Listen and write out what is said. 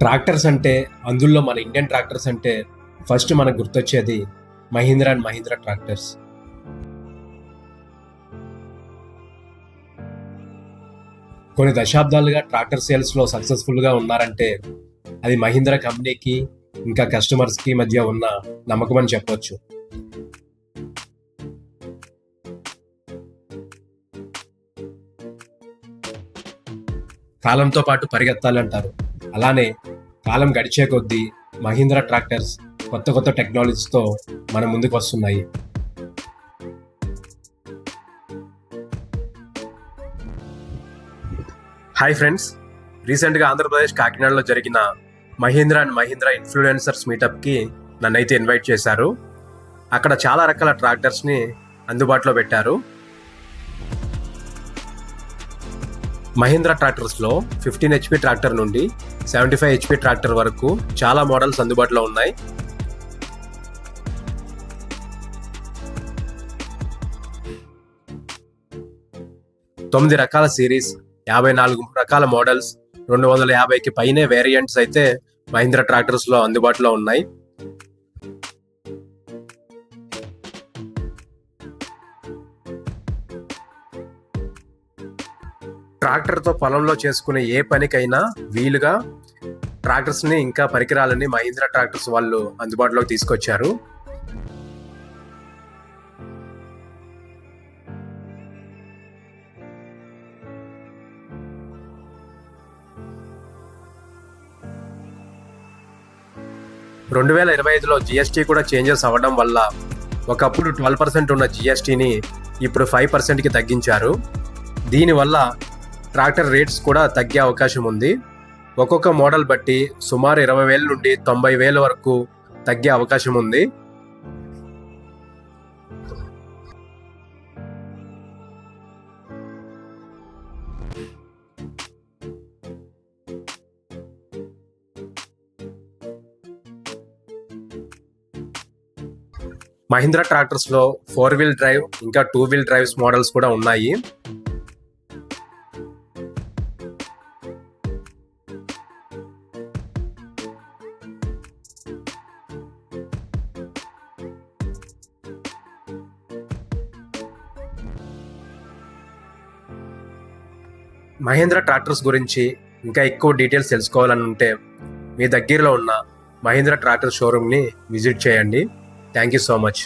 Tractors అంటే అందులో మన ఇండియన్ ట్రాక్టర్స్ అంటే ఫస్ట్ మనకు గుర్తొచ్చేది మహీంద్రా అండ్ మహీంద్రా ట్రాక్టర్స్. కొన్ని దశాబ్దాలుగా ట్రాక్టర్ సేల్స్లో సక్సెస్ఫుల్గా ఉన్నారంటే అది మహీంద్రా కంపెనీకి ఇంకా కస్టమర్స్కి మధ్య ఉన్న నమ్మకం అని చెప్పొచ్చు. కాలంతో పాటు పరిగెత్తాలంటారు. అలానే కాలం గడిచే కొద్దీ మహీంద్రా ట్రాక్టర్స్ కొత్త కొత్త టెక్నాలజీస్తో మన ముందుకు వస్తున్నాయి. హాయ్ ఫ్రెండ్స్ రీసెంట్గా ఆంధ్రప్రదేశ్ కాకినాడలో జరిగిన మహీంద్రా అండ్ మహీంద్రా ఇన్ఫ్లుయెన్సర్స్ మీటప్కి నన్నైతే ఇన్వైట్ చేశారు. అక్కడ చాలా రకాల ట్రాక్టర్స్ని అందుబాటులో పెట్టారు. మహీంద్రా ట్రాక్టర్స్లో ఫిఫ్టీన్ హెచ్పి ట్రాక్టర్ నుండి సెవెంటీ ఫైవ్ హెచ్పి ట్రాక్టర్ వరకు చాలా మోడల్స్ అందుబాటులో ఉన్నాయి. తొమ్మిది రకాల సిరీస్ యాభై నాలుగు రకాల మోడల్స్ రెండు వందల యాభైకి పైనే వేరియంట్స్ అయితే మహీంద్రా ట్రాక్టర్స్లో అందుబాటులో ఉన్నాయి. ట్రాక్టర్తో పొలంలో చేసుకునే ఏ పనికైనా వీలుగా ట్రాక్టర్స్ని ఇంకా పరికరాలని మహీంద్రా ట్రాక్టర్స్ వాళ్ళు అందుబాటులోకి తీసుకొచ్చారు. రెండు వేల ఇరవై ఐదులో జిఎస్టీ కూడా చేంజెస్ అవ్వడం వల్ల ఒకప్పుడు ట్వెల్వ్ పర్సెంట్ ఉన్న జిఎస్టీని ఇప్పుడు ఫైవ్ పర్సెంట్కి తగ్గించారు. దీనివల్ల ట్రాక్టర్ రేట్స్ కూడా తగ్గే అవకాశం ఉంది. ఒక్కొక్క మోడల్ బట్టి సుమారు ఇరవై వేల నుండి తొంభై వేల వరకు తగ్గే అవకాశం ఉంది. మహీంద్రా ట్రాక్టర్స్లో ఫోర్ వీల్ డ్రైవ్ ఇంకా టూ వీల్ డ్రైవ్స్ మోడల్స్ కూడా ఉన్నాయి. మహేంద్ర ట్రాక్టర్స్ గురించి ఇంకా ఎక్కువ డీటెయిల్స్ తెలుసుకోవాలని ఉంటే మీ దగ్గరలో ఉన్న మహేంద్ర ట్రాక్టర్ షోరూమ్ని విజిట్ చేయండి. Thank you so much.